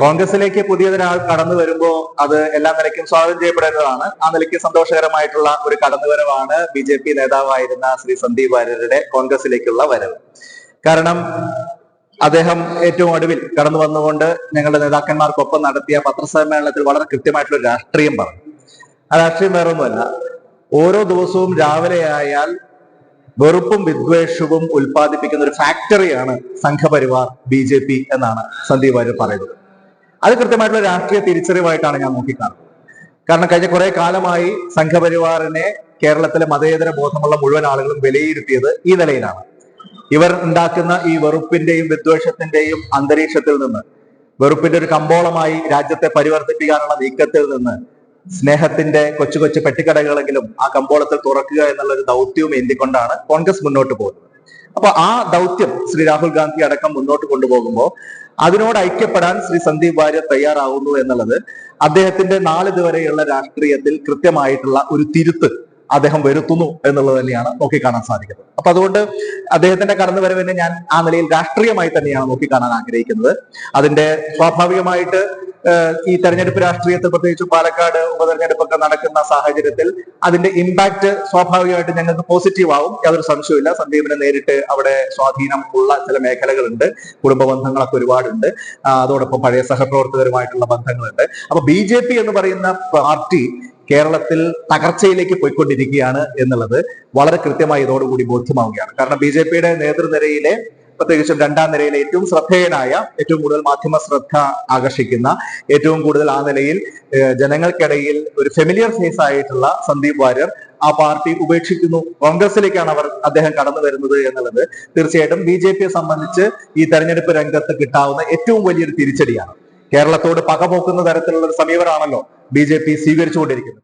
കോൺഗ്രസിലേക്ക് പുതിയതൊരാൾ കടന്നു വരുമ്പോൾ അത് എല്ലാ നിലയ്ക്കും സ്വാഗതം ചെയ്യപ്പെടേണ്ടതാണ് ആ നിലയ്ക്ക് സന്തോഷകരമായിട്ടുള്ള ഒരു കടന്നുവരവാണ് ബി ജെ പി നേതാവായിരുന്ന ശ്രീ സന്ദീപ് വാര്യരുടെ കോൺഗ്രസിലേക്കുള്ള വരവ്. കാരണം അദ്ദേഹം ഏറ്റവും ഒടുവിൽ കടന്നു വന്നുകൊണ്ട് ഞങ്ങളുടെ നേതാക്കന്മാർക്കൊപ്പം നടത്തിയ പത്രസമ്മേളനത്തിൽ വളരെ കൃത്യമായിട്ടുള്ള രാഷ്ട്രീയം പറഞ്ഞു. ആ രാഷ്ട്രീയം വേറൊന്നുമല്ല. ഓരോ ദിവസവും രാവിലെ ആയാൽ വെറുപ്പും വിദ്വേഷവും ഉൽപ്പാദിപ്പിക്കുന്ന ഒരു ഫാക്ടറിയാണ് സംഘപരിവാർ ബി ജെ പി എന്നാണ് സന്ദീപ് വാര്യർ പറയുന്നത്. അത് കൃത്യമായിട്ടുള്ള രാഷ്ട്രീയ തിരിച്ചറിവായിട്ടാണ് ഞാൻ നോക്കിക്കാണുന്നത്. കാരണം കഴിഞ്ഞ കുറെ കാലമായി സംഘപരിവാറിനെ കേരളത്തിലെ മതേതര ബോധമുള്ള മുഴുവൻ ആളുകളും വിലയിരുത്തിയത് ഈ നിലയിലാണ്. ഇവർ ഉണ്ടാക്കുന്ന ഈ വെറുപ്പിന്റെയും വിദ്വേഷത്തിന്റെയും അന്തരീക്ഷത്തിൽ നിന്ന് വെറുപ്പിന്റെ ഒരു കമ്പോളമായി രാജ്യത്തെ പരിവർത്തിപ്പിക്കാനുള്ള നീക്കത്തിൽ നിന്ന് സ്നേഹത്തിന്റെ കൊച്ചു കൊച്ചു പെട്ടിക്കടകളെങ്കിലും ആ കമ്പോളത്തിൽ തുറക്കുക എന്നുള്ള ഒരു ദൗത്യവും എന്തിക്കൊണ്ടാണ് കോൺഗ്രസ് മുന്നോട്ട് പോകുന്നത്. അപ്പൊ ആ ദൗത്യം ശ്രീ രാഹുൽ ഗാന്ധി അടക്കം മുന്നോട്ട് കൊണ്ടുപോകുമ്പോൾ അതിനോട് ഐക്യപ്പെടാൻ ശ്രീ സന്ദീപ് വാര്യർ തയ്യാറാവുന്നു എന്നുള്ളത് അദ്ദേഹത്തിന്റെ നാളിതുവരെയുള്ള രാഷ്ട്രീയത്തിൽ കൃത്യമായിട്ടുള്ള ഒരു തിരുത്ത് അദ്ദേഹം വരുത്തുന്നു എന്നുള്ളത് തന്നെയാണ് നോക്കിക്കാണാൻ സാധിക്കുന്നത്. അപ്പൊ അതുകൊണ്ട് അദ്ദേഹത്തിന്റെ കടന്നുവരവിനെ ഞാൻ ആ നിലയിൽ രാഷ്ട്രീയമായി തന്നെയാണ് നോക്കിക്കാണാൻ ആഗ്രഹിക്കുന്നത്. അതിന്റെ സ്വാഭാവികമായിട്ട് ഈ തെരഞ്ഞെടുപ്പ് രാഷ്ട്രീയത്തിൽ പ്രത്യേകിച്ച് പാലക്കാട് ഉപതെരഞ്ഞെടുപ്പൊക്കെ നടക്കുന്ന സാഹചര്യത്തിൽ അതിന്റെ ഇമ്പാക്ട് സ്വാഭാവികമായിട്ട് ഞങ്ങൾക്ക് പോസിറ്റീവ് ആവും. യാതൊരു സംശയമില്ല സന്ദീപിനെ നേരിട്ട് അവിടെ സ്വാധീനം ഉള്ള ചില മേഖലകളുണ്ട്. കുടുംബ ബന്ധങ്ങളൊക്കെ ഒരുപാടുണ്ട്. അതോടൊപ്പം പഴയ സഹപ്രവർത്തകരുമായിട്ടുള്ള ബന്ധങ്ങളുണ്ട്. അപ്പൊ ബി എന്ന് പറയുന്ന പാർട്ടി കേരളത്തിൽ തകർച്ചയിലേക്ക് പോയിക്കൊണ്ടിരിക്കുകയാണ് എന്നുള്ളത് വളരെ കൃത്യമായി ഇതോടുകൂടി ബോധ്യമാവുകയാണ്. കാരണം ബി നേതൃനിരയിലെ പ്രത്യേകിച്ചും രണ്ടാം നിരയിലെ ഏറ്റവും ശ്രദ്ധേയനായ ഏറ്റവും കൂടുതൽ മാധ്യമ ശ്രദ്ധ ആകർഷിക്കുന്ന ഏറ്റവും കൂടുതൽ ആ നിലയിൽ ജനങ്ങൾക്കിടയിൽ ഒരു ഫെമിലിയർ ഫേസ് ആയിട്ടുള്ള സന്ദീപ് വാര്യർ ആ പാർട്ടി ഉപേക്ഷിക്കുന്നു. കോൺഗ്രസിലേക്കാണ് അവർ അദ്ദേഹം കടന്നു വരുന്നത് എന്നുള്ളത് തീർച്ചയായിട്ടും ബി ജെ പിയെ സംബന്ധിച്ച് ഈ തെരഞ്ഞെടുപ്പ് രംഗത്ത് കിട്ടാവുന്ന ഏറ്റവും വലിയൊരു തിരിച്ചടിയാണ്. കേരളത്തോട് പകപോക്കുന്ന തരത്തിലുള്ള ഒരു സമീപനമാണല്ലോ ബി ജെ പി സ്വീകരിച്ചുകൊണ്ടിരിക്കുന്നത്.